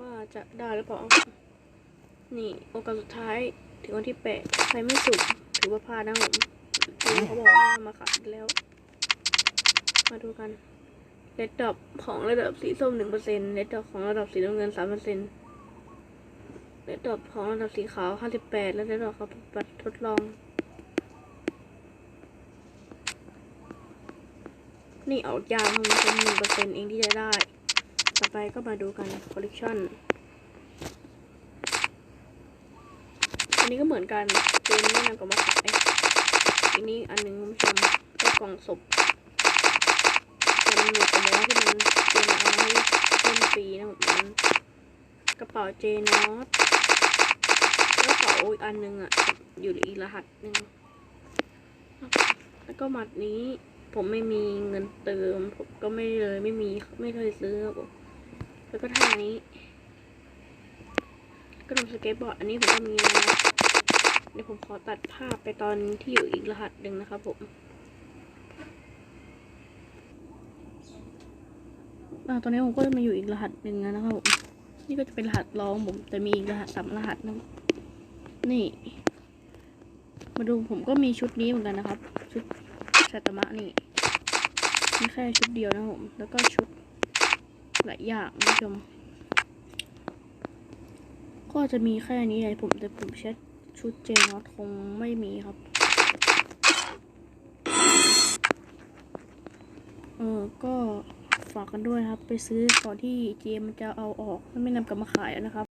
ว่าจะได้หรือเปล่า นี่โอกาสสุดท้ายถึงวันที่แปดใครไม่สุ่มถือว่าพลาดนะผมเกมเขาบอกว่ามาขายแล้ว มาดูกันเลดดอปของระดับสีส้มหนึ่งเปอร์เซ็นต์เลดดอปของระดับสีน้ำเงินสามเปอร์เซ็นต์เลดดอปของระดับสีขาวห้าสิบแปดและเลดดอปของบัตรทดลอง นี่เอายางมันเป็นหนึ่งเปอร์เซ็นต์เองที่จะได้ ต่อไปก็มาดูกันคอลเลกชันอันนี้ก็เหมือนกันเกมนี้นำกับมาขายอันนี้อันหนึงคุณผู้ชมก็กล่องศพมันหลุดไปแล้วที่มันเกมเอามให้เล่นฟรีนะผมมันกระเป๋าเจนอสกระเป๋าอีกอันหนึงอะอยู่ในอีกรหัสหนึ่งแล้วก็มัดนี้ผมไม่มีเงินเติม ผมก็ไม่เลยไม่มีไม่เคยซื้อครับผม แล้วก็ท่านี้กระโดดสเก็ตบอร์ดอันนี้ผมก็มีนะเดี๋ยวผมขอตัดภาพไปตอนที่อยู่อีกรหัสหนึ่งนะครับผมอ่าตอนนี้ผมก็มาอยู่อีกรหัสหนึ่งแล้วนะครับผมนี่ก็จะเป็นรหัสรองผมแต่มีอีกรหัสสามรหัสนะนี่ มาดูผมก็มีชุดนี้เหมือนกันนะครับ ชุดสัตมะนี่มีแค่ชุดเดียวนะผมแล้วก็ชุด หลายอย่างคุณผู้ชม ก็จะมีแค่นี้เลยผมแต่ผมเช็ดชุดเจนอตคงไม่มีครับ เออก็ฝากกันด้วยครับ ไปซื้อก่อนที่เจมมันจะเอาออก ไม่นำกลับมาขายแล้วนะครับ